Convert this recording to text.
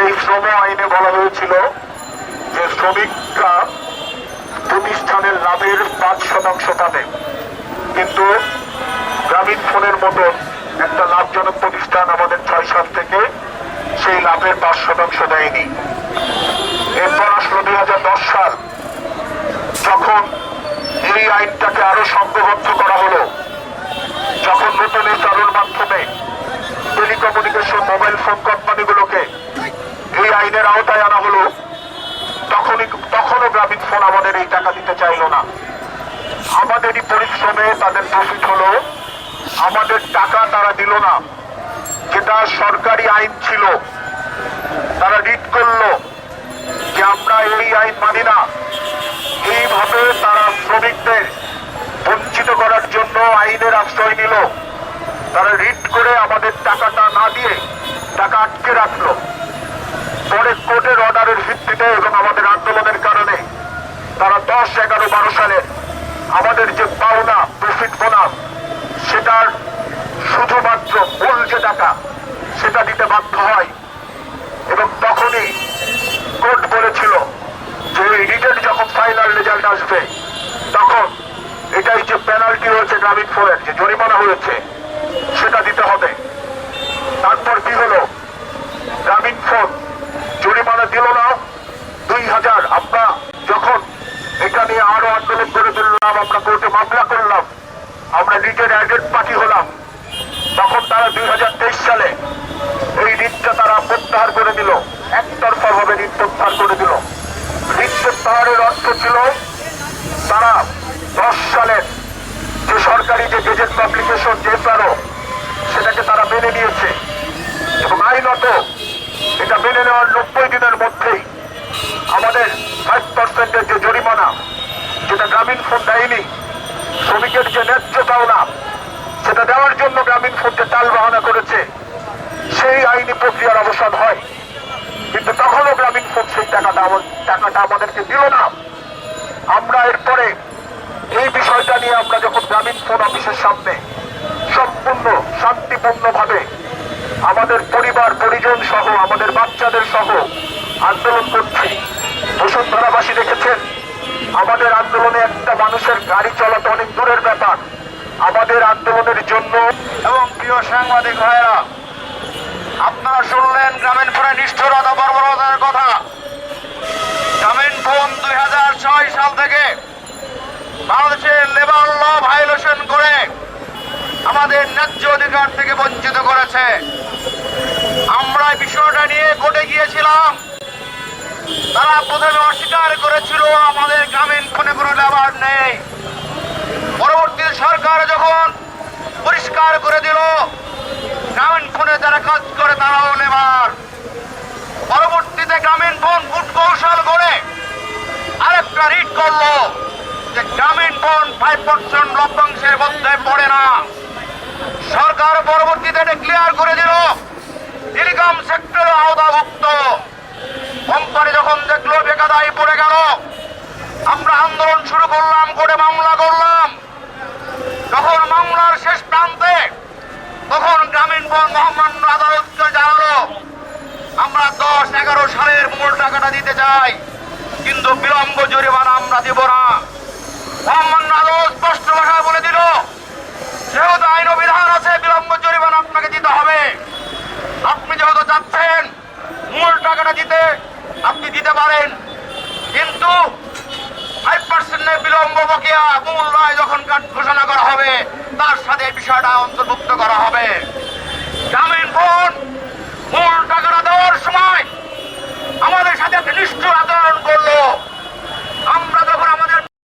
সেই শ্রম আইনে বলা হয়েছিল যে শ্রমিকরা প্রতিষ্ঠানের লাভের পাঁচ শতাংশ পাবে। কিন্তু গ্রামীণ ফোনের মতো একটা লাভজনক প্রতিষ্ঠান আমাদের ছয় সাল থেকে সেই লাভের পাঁচ শতাংশ দেয়নি। এরপর আসলো দুই হাজার দশ সাল। যখন এই আইনটাকে আরও সংঘবদ্ধ করা হলো, যখন নতুন এই চালুর মাধ্যমে টেলিকমিউনিকেশন, মোবাইল ফোন কোম্পানিগুলোকে এই আইনের আওতায় আনা হলো, তখনই, তখনও গ্রামীণ ফোন আমাদের এই টাকা দিতে চাইলো না। আমাদেরই পরিশ্রমে তাদের প্রফিট হলো। আমাদের টাকা তারা দিল না। যেটা সরকারি আইন ছিল, তারা রিট করল যে আমরা এই আইন মানি না। এইভাবে তারা শ্রমিকদের বঞ্চিত করার জন্য আইনের আশ্রয় নিল। তারা রিট করে আমাদের টাকাটা না দিয়ে টাকা আটকে রাখল। পরে কোর্টের অর্ডারের ভিত্তিতে এবং আমাদের আন্দোলনের কারণে তারা দশ, এগারো, বারো সালের আমাদের যে পাওনা প্রফিট বোনাস সেটার শুধুমাত্র মূল যে টাকা, সেটা দিতে বাধ্য হয়। এবং তখনই কোর্ট বলেছিল যে এই রিটের যখন ফাইনাল রেজাল্ট আসবে, তখন এটাই যে পেনাল্টি হয়েছে গ্রামীণ ফোনের, যে জরিমানা হয়েছে, সেটা দিতে হবে। তারপর কি হলো গ্রামীণ ফোন জরিমানা দিল না দুই হাজার আমরা যখন এটা নিয়ে আরও আন্দোলন করে তুললাম আমরা কোর্টে মামলা করলাম রিটের অ্যাডেড পার্টি হলাম। তখন তারা দু হাজার তেইশ সালে এই ঋণটা তারা প্রত্যাহার করে দিল। একতরফা ভাবে ঋণ প্রত্যাহার করে দিল। ঋণ প্রত্যাহারের অর্থ ছিল, তারা দশ সালের যে সরকারি যে গেজেট পাবলিকেশন, যে পারো সেটাকে তারা মেনে নিয়েছে। এবং আইনত এটা মেনে নেওয়ার নব্বই দিনের মধ্যেই আমাদের ফাইভ পার্সেন্টের যে জরিমানা, যেটা গ্রামীণ ফোন দেয়নি শ্রমিকের যে ন্যায্য পাওনা, সেটা দেওয়ার জন্য গ্রামীণ ফোনকে টাল বাহানা করেছে, সেই আইনি প্রক্রিয়ার অবসান হয়। কিন্তু তখনও গ্রামীণ ফোন সেই টাকাটা টাকাটা আমাদেরকে দিল না। আমরা এরপরে এই বিষয়টা নিয়ে আমরা যখন গ্রামীণ ফোন অফিসের সামনে সম্পূর্ণ, শান্তিপূর্ণভাবে আমাদের পরিবার, পরিজন সহ, আমাদের বাচ্চাদের সহ আন্দোলন করছি, বসুন্ধরাবাসী দেখেছেন? আমাদের আন্দোলনে একটা মানুষের গাড়ি চলাতে অনেক আমাদের আন্দোলনের জন্য এবং প্রিয় সাংবাদিক ভাইয়েরা, আপনারা শুনলেন গ্রামীণ ফোনের নিষ্ঠুরতা বর্বরতার কথা। গ্রামীণ ফোন দুই সাল থেকে বাংলাদেশের লেবার ল ভায়োলেশন করে আমাদের ন্যায্য অধিকার থেকে বঞ্চিত করেছে। আমরা বিষয়টা নিয়ে কোর্টে গিয়েছিলাম। তারা প্রথমে অস্বীকার করেছিল, আমাদের গ্রামীণ ফোনে কোনো লেবার নেই পরবর্তী সরকার যখন পরিষ্কার করে দিল। গ্রামীণ ফোনে যারা কাজ করে তারাও লেবার পরবর্তীতে গ্রামীণ ফোন কূট কৌশল করে আরেকটা রিট করল যে গ্রামীণ ফোন ফাইভ পার্সেন্ট লভ্যাংশের মধ্যে পড়ে না। সরকার পরবর্তীতে এটা ক্লিয়ার করে দিল, টেলিকম সেক্টরে আওতাভুক্ত। কোম্পানি যখন দেখল বেকাদায় পড়ে গেল, আমরা আন্দোলন শুরু করলাম করে মামলা করলাম। যখন মামলার শেষ প্রান্তে, তখন গ্রামীণ মহামান্য আদালতকে জানালো আমরা দশ এগারো সালের মূল টাকাটা দিতে চাই, কিন্তু বিলম্ব জরিমানা আমরা দিব না। মহামান্য আদালত স্পষ্ট ভাষায় বলে দিল, যেহেতু আইন বিধান আছে, বিলম্ব জরিমানা আপনাকে দিতে হবে। আপনি যেহেতু চাচ্ছেন মূল টাকাটা দিতে, আপনি দিতে পারেন। কিন্তু ফাইভ পার্সেন্টের বিলম্ব বকেয়া মূল নয় যখন হবে। তার সাথে বিষয়টা অন্তর্ভুক্ত করা হবে। টাকাটা দেওয়ার